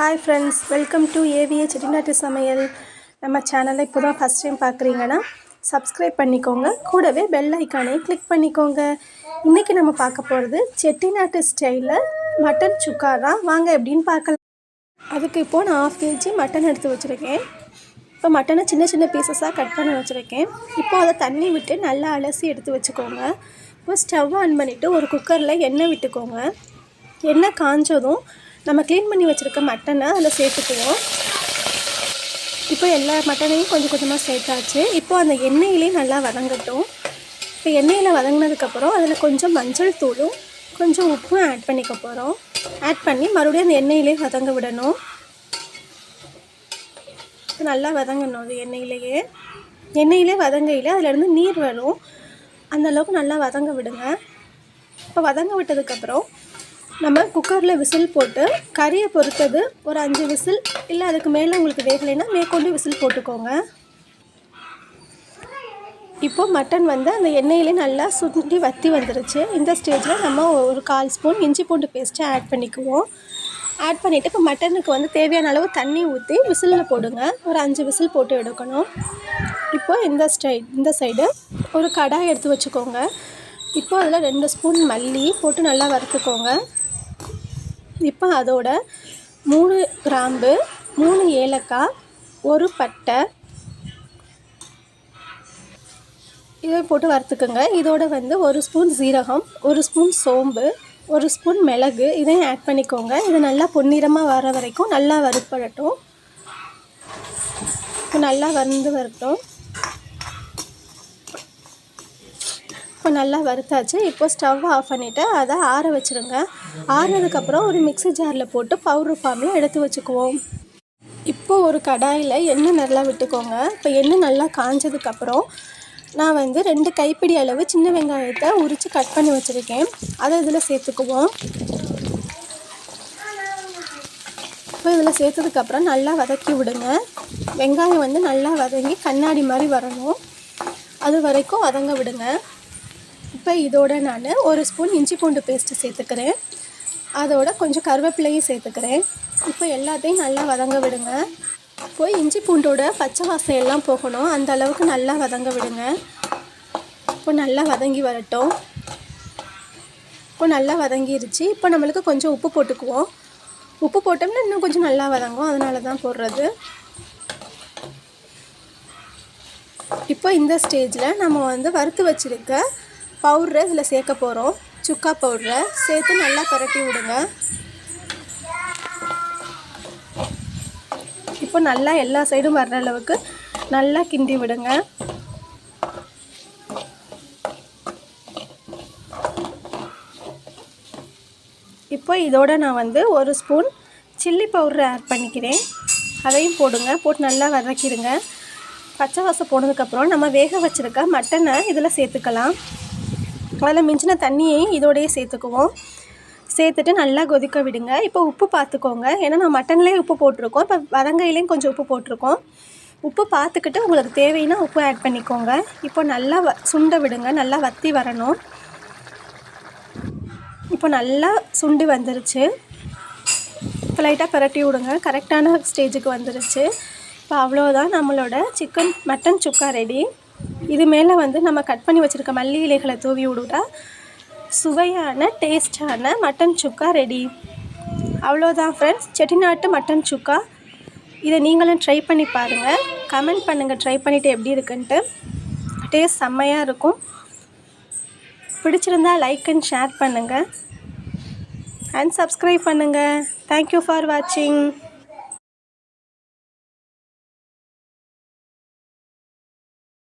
Hi friends welcome to AVA செட்டிநாட்டு சமையல் நம்ம சேனலை இப்போ தான் ஃபஸ்ட் டைம் பார்க்குறீங்கன்னா சப்ஸ்கிரைப் பண்ணிக்கோங்க. கூடவே பெல் ஐக்கானையும் கிளிக் பண்ணிக்கோங்க. இன்றைக்கி நம்ம பார்க்க போகிறது செட்டிநாட்டு ஸ்டைலில் மட்டன் சுக்கா தான். வாங்க எப்படின்னு பார்க்கலாம். அதுக்கு இப்போது நான் ஆஃப் கேஜி மட்டன் எடுத்து வச்சுருக்கேன். இப்போ மட்டனை சின்ன சின்ன பீசஸாக கட் பண்ணி வச்சுருக்கேன். இப்போ அதை தண்ணி விட்டு நல்லா அலசி எடுத்து வச்சுக்கோங்க. இப்போ ஸ்டவ் ஆன் பண்ணிவிட்டு ஒரு குக்கரில் எண்ணெய் விட்டுக்கோங்க. எண்ணெய் காஞ்சதும் நம்ம க்ளீன் பண்ணி வச்சுருக்க மட்டனை அதில் சேர்த்துக்குவோம். இப்போ எல்லா மட்டனையும் கொஞ்சம் கொஞ்சமாக சேர்த்தாச்சு. இப்போ அந்த எண்ணெயிலே நல்லா வதங்கட்டும். இப்போ எண்ணெயில் வதங்கினதுக்கப்புறம் அதில் கொஞ்சம் மஞ்சள் தூளும் கொஞ்சம் உப்பும் ஆட் பண்ணிக்க போகிறோம் ஆட் பண்ணி மறுபடியும் அந்த எண்ணெயிலே வதங்க விடணும். நல்லா வதங்கணும் அது எண்ணெயிலேயே. எண்ணெயிலே வதங்கையில் அதிலேருந்து நீர் வரும். அந்த அளவுக்கு நல்லா வதங்க விடுங்க. இப்போ வதங்க விட்டதுக்கப்புறம் நம்ம குக்கரில் விசில் போட்டு கறியை பொறுத்தது ஒரு அஞ்சு விசில் இல்லை அதுக்கு மேலே உங்களுக்கு வேகலைன்னா மேற்கொண்டு விசில் போட்டுக்கோங்க. இப்போது மட்டன் வந்து அந்த எண்ணெயிலே நல்லா சுண்டி வத்தி வந்துருச்சு. இந்த ஸ்டேஜில் நம்ம ஒரு கால் ஸ்பூன் இஞ்சி பூண்டு பேஸ்ட்டை ஆட் பண்ணிக்குவோம். ஆட் பண்ணிவிட்டு இப்போ மட்டனுக்கு வந்து தேவையான அளவு தண்ணி ஊற்றி விசிலில் போடுங்க. ஒரு அஞ்சு விசில் போட்டு எடுக்கணும். இப்போது இந்த ஸ்டை இந்த சைடு ஒரு கடாய் எடுத்து வச்சுக்கோங்க. இப்போது அதில் ரெண்டு ஸ்பூன் மல்லி போட்டு நல்லா வறுத்துக்கோங்க. இப்போ அதோட மூணு கிராம்பு மூணு ஏலக்காய் ஒரு பட்டை. இதை போட்டு வறுத்துக்கோங்க. இதோட வந்து ஒரு ஸ்பூன் சீரகம் ஒரு ஸ்பூன் சோம்பு ஒரு ஸ்பூன் மிளகு. இதையும் ஆட் பண்ணிக்கோங்க. இது நல்லா பொன்னிறமாக வர வரைக்கும் நல்லா வறுப்படட்டும். நல்லா வந்து வரட்டும் இப்போ நல்லா வறுத்தாச்சு. இப்போ ஸ்டவ் ஆஃப் பண்ணிவிட்டு அதை ஆற வச்சுருங்க. ஆறதுக்கப்புறம் ஒரு மிக்ஸி ஜாரில் போட்டு பவுட்ரு ஃபார்மில் எடுத்து வச்சுக்குவோம். இப்போ ஒரு கடாயில் எண்ணெய் நல்லா விட்டுக்கோங்க. இப்போ எண்ணெய் நல்லா காஞ்சதுக்கப்புறம் நான் வந்து ரெண்டு கைப்பிடி அளவு சின்ன வெங்காயத்தை உரித்து கட் பண்ணி வச்சுருக்கேன். அதை இதில் சேர்த்துக்குவோம். இப்போ இதில் சேர்த்ததுக்கப்புறம் நல்லா வதக்கி விடுங்க. வெங்காயம் வந்து நல்லா வதங்கி கண்ணாடி மாதிரி வரணும். அது வரைக்கும் வதங்க விடுங்க. இப்போ இதோட நான் ஒரு ஸ்பூன் இஞ்சி பூண்டு பேஸ்ட்டு சேர்த்துக்கிறேன். அதோட கொஞ்சம் கருவேப்பிலையும் சேர்த்துக்கிறேன். இப்போ எல்லாத்தையும் நல்லா வதங்க விடுங்க. போய் இஞ்சி பூண்டோட பச்சை வாசையெல்லாம் போகணும். அந்த அளவுக்கு நல்லா வதங்க விடுங்க. இப்போ நல்லா வதங்கி வரட்டும். இப்போ நல்லா வதங்கிருச்சு. இப்போ நம்மளுக்கு கொஞ்சம் உப்பு போட்டுக்குவோம். உப்பு போட்டோம்னா இன்னும் கொஞ்சம் நல்லா வதங்கும். அதனால தான் போடுறது. இப்போ இந்த ஸ்டேஜில் நம்ம வந்து வறுத்து வச்சுருக்க பவுட்ரை இதில் சேர்க்க போகிறோம் சுக்கா பவுட்ரை சேர்த்து நல்லா பரட்டி விடுங்க. இப்போ நல்லா எல்லா சைடும் வர்ற அளவுக்கு நல்லா கிண்டி விடுங்க. இப்போ இதோட நான் வந்து ஒரு ஸ்பூன் சில்லி பவுடர் ஆட் பண்ணிக்கிறேன். அதையும் போடுங்க. போட்டு நல்லா வதக்கிடுங்க. பச்சை வாசம் போனதுக்கப்புறம் நம்ம வேக வச்சுருக்க மட்டனை இதில் சேர்த்துக்கலாம். அதில் மிஞ்சின தண்ணியையும் இதோடையே சேர்த்துக்குவோம். சேர்த்துட்டு நல்லா கொதிக்க விடுங்க. இப்போ உப்பு பார்த்துக்கோங்க. ஏன்னா நான் மட்டன்லேயே உப்பு போட்டிருக்கோம். இப்போ வதங்கையிலையும் கொஞ்சம் உப்பு போட்டிருக்கோம். உப்பு பார்த்துக்கிட்டு உங்களுக்கு தேவைன்னா உப்பு ஆட் பண்ணிக்கோங்க. இப்போ நல்லா வ சுண்ட விடுங்க. நல்லா வத்தி வரணும். இப்போ நல்லா சுண்டு வந்துருச்சு. இப்போ லைட்டாக பரட்டி விடுங்க. கரெக்டான ஸ்டேஜுக்கு வந்துருச்சு. இப்போ அவ்வளோதான் நம்மளோட சிக்கன் மட்டன் சுக்கா ரெடி இது மேலே வந்து நம்ம கட் பண்ணி வச்சுருக்க மல்லி இலைகளை தூவி விடுட்டா சுவையான டேஸ்டான மட்டன் சுக்கா ரெடி அவ்வளோதான் ஃப்ரெண்ட்ஸ் செட்டிநாட்டு மட்டன் சுக்கா இதை நீங்களும் ட்ரை பண்ணி பாருங்கள் கமெண்ட் பண்ணுங்கள் ட்ரை பண்ணிவிட்டு எப்படி இருக்குன்ட்டு. டேஸ்ட் செம்மையாக இருக்கும். பிடிச்சிருந்தா லைக் அண்ட் ஷேர் பண்ணுங்கள் அண்ட் சப்ஸ்கிரைப் பண்ணுங்கள் தேங்க்யூ ஃபார் வாட்சிங்